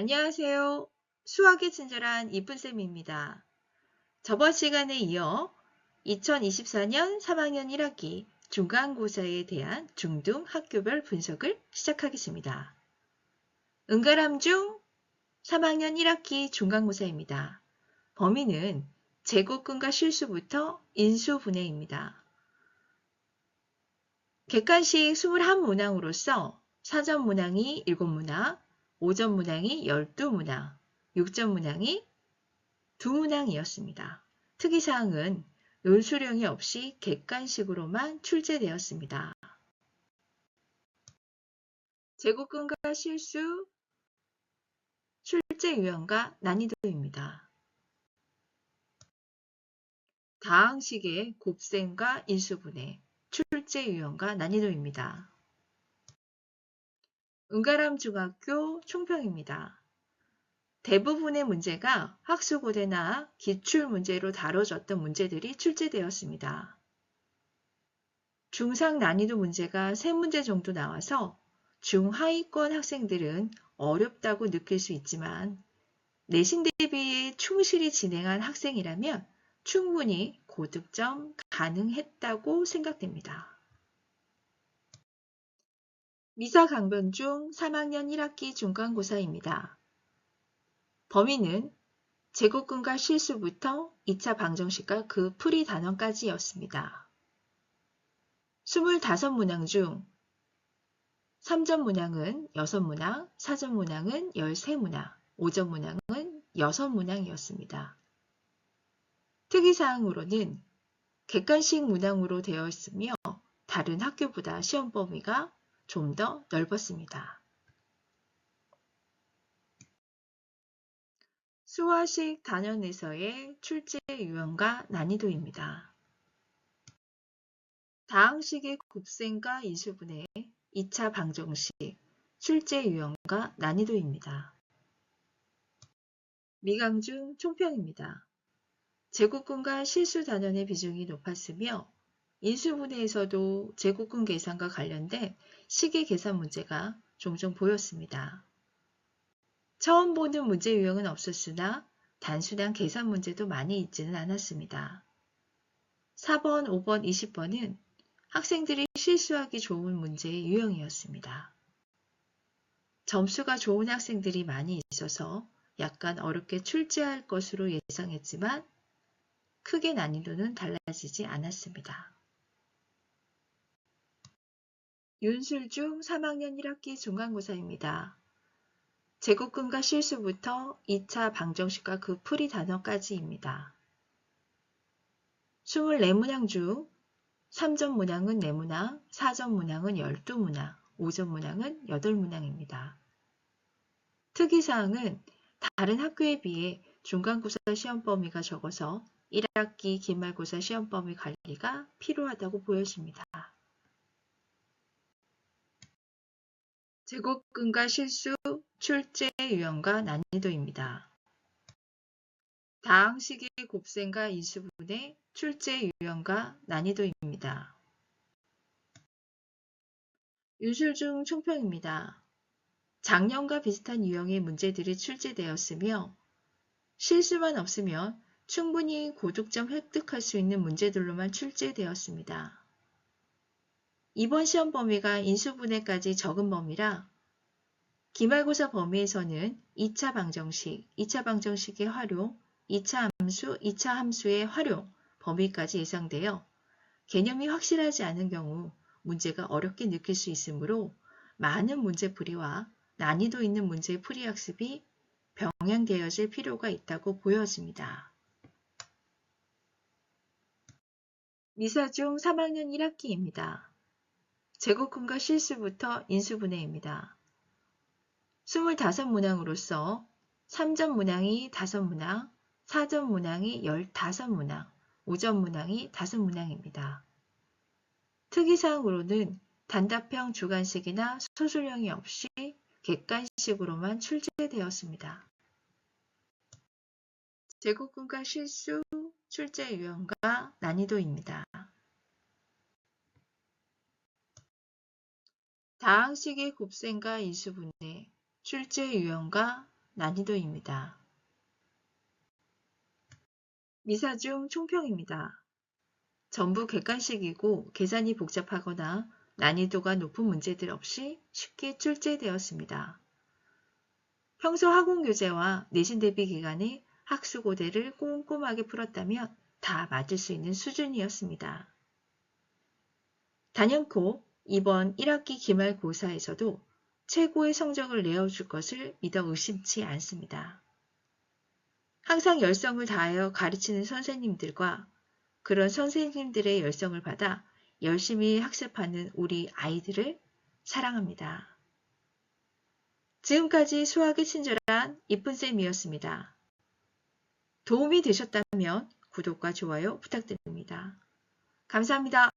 안녕하세요. 수학에 친절한 이쁜쌤입니다. 저번 시간에 이어 2024년 3학년 1학기 중간고사에 대한 중등 학교별 분석을 시작하겠습니다. 응가람 중 3학년 1학기 중간고사입니다. 범위는 제곱근과 실수부터 인수분해입니다. 객관식 21문항으로서 사전 문항이 7문항, 오전 문항이 12문항, 6전 문항이 2문항이었습니다. 특이사항은 논수령이 없이 객관식으로만 출제되었습니다. 제곱근과 실수, 출제 유형과 난이도입니다. 다항식의 곱셈과 인수분해, 출제 유형과 난이도입니다. 은가람 중학교 총평입니다. 대부분의 문제가 학수고대나 기출문제로 다뤄졌던 문제들이 출제되었습니다. 중상 난이도 문제가 3문제 정도 나와서 중하위권 학생들은 어렵다고 느낄 수 있지만 내신 대비에 충실히 진행한 학생이라면 충분히 고득점 가능했다고 생각됩니다. 미사 강변 중 3학년 1학기 중간고사입니다. 범위는 제곱근과 실수부터 2차 방정식과 그 풀이 단원까지였습니다. 25문항 중 3전 문항은 6문항, 4전 문항은 13문항, 5전 문항은 6문항이었습니다. 특이사항으로는 객관식 문항으로 되어 있으며 다른 학교보다 시험 범위가 좀 더 넓었습니다. 수화식 단원에서의 출제 유형과 난이도입니다. 다항식의 곱셈과 인수분해 2차 방정식 출제 유형과 난이도입니다. 미강중 총평입니다. 제곱근과 실수 단원의 비중이 높았으며 인수분해에서도 제곱근 계산과 관련된 시계 계산 문제가 종종 보였습니다. 처음 보는 문제 유형은 없었으나 단순한 계산 문제도 많이 있지는 않았습니다. 4번, 5번, 20번은 학생들이 실수하기 좋은 문제의 유형이었습니다. 점수가 좋은 학생들이 많이 있어서 약간 어렵게 출제할 것으로 예상했지만 크게 난이도는 달라지지 않았습니다. 윤술중 3학년 1학기 중간고사입니다. 제곱근과 실수부터 2차 방정식과 그 풀이 단어까지입니다. 24문항 중 3전 문항은 4문항, 4전 문항은 12문항, 5전 문항은 8문항입니다. 특이사항은 다른 학교에 비해 중간고사 시험 범위가 적어서 1학기 기말고사 시험 범위 관리가 필요하다고 보여집니다. 제곱근과 실수, 출제 유형과 난이도입니다. 다항식의 곱셈과 인수분의 출제 유형과 난이도입니다. 윤술중 총평입니다. 작년과 비슷한 유형의 문제들이 출제되었으며 실수만 없으면 충분히 고득점 획득할 수 있는 문제들로만 출제되었습니다. 이번 시험 범위가 인수분해까지 적은 범위라 기말고사 범위에서는 2차 방정식, 2차 방정식의 활용, 2차 함수, 2차 함수의 활용 범위까지 예상되어 개념이 확실하지 않은 경우 문제가 어렵게 느낄 수 있으므로 많은 문제 풀이와 난이도 있는 문제 풀이 학습이 병행되어질 필요가 있다고 보여집니다. 미사 중 3학년 1학기입니다. 제곱근과 실수부터 인수분해입니다. 25문항으로서 3전 문항이 5문항, 4전 문항이 15문항, 5전 문항이 5문항입니다. 특이사항으로는 단답형 주관식이나 소술형이 없이 객관식으로만 출제되었습니다. 제곱근과 실수, 출제 유형과 난이도입니다. 다항식의 곱셈과 인수분해, 출제 유형과 난이도입니다. 미사 중 총평입니다. 전부 객관식이고 계산이 복잡하거나 난이도가 높은 문제들 없이 쉽게 출제되었습니다. 평소 학원 교재와 내신 대비 기간에 학수고대를 꼼꼼하게 풀었다면 다 맞을 수 있는 수준이었습니다. 단연코 이번 1학기 기말고사에서도 최고의 성적을 내어줄 것을 믿어 의심치 않습니다. 항상 열성을 다하여 가르치는 선생님들과 그런 선생님들의 열성을 받아 열심히 학습하는 우리 아이들을 사랑합니다. 지금까지 수학의 친절한 이쁜쌤이었습니다. 도움이 되셨다면 구독과 좋아요 부탁드립니다. 감사합니다.